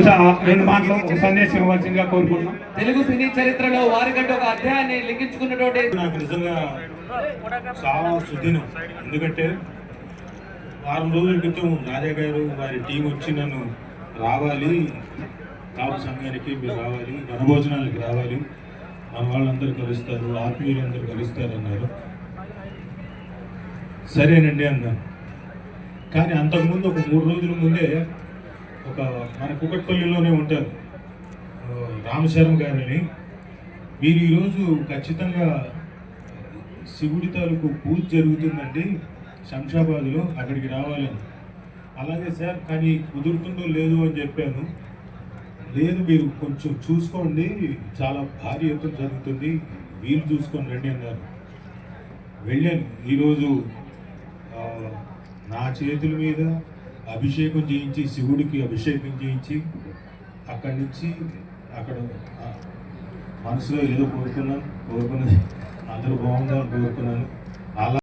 రెండు మాటలు సందేశం ఇవ్వాల్సిందిగా కోరుకుంటున్నాం. తెలుగు సినీ చరిత్రలో వారికంటే ఒక అధ్యాయాన్ని లిఖించుకున్నటువంటి నాకు నిజంగా చాలా సుదినం. ఎందుకంటే వారం రోజుల క్రితం రాజా గారు వారి టీం వచ్చి నన్ను రావాలి కాపు సంఘానికి మీరు రావాలి వనభోజనాలకి రావాలి. మన వాళ్ళందరూ కలుస్తారు ఆత్మీయులందరూ కలుస్తారు అన్నారు. సరేనండి అన్నాను. కానీ అంతకుముందు ఒక మూడు రోజుల ముందే ఒక మన కుకట్పల్లిలోనే ఉంటారు. ఆ, గారిని గారని. మీరు ఈరోజు ఖచ్చితంగా శివుడి తాలూకు పూజ జరుగుతుందండి శంషాబాద్లో. అక్కడికి రావాలని. అలాగే సార్ కానీ కుదురుతుందో లేదో అని చెప్పాను. లేదు మీరు కొంచెం చూసుకోండి. చాలా భారీ ఎత్తున జరుగుతుంది. వీలు చూసుకొని రండి అన్నారు. వెళ్ళాను. ఈరోజు నా చేతుల మీద అభిషేకం చేయించి శివుడికి అభిషేకం చేయించి అక్కడి నుంచి అక్కడ మనసులో ఏదో కోరుకున్నాను కోరుకున్నది అందరూ బాగుండాలని కోరుకున్నాను. అలా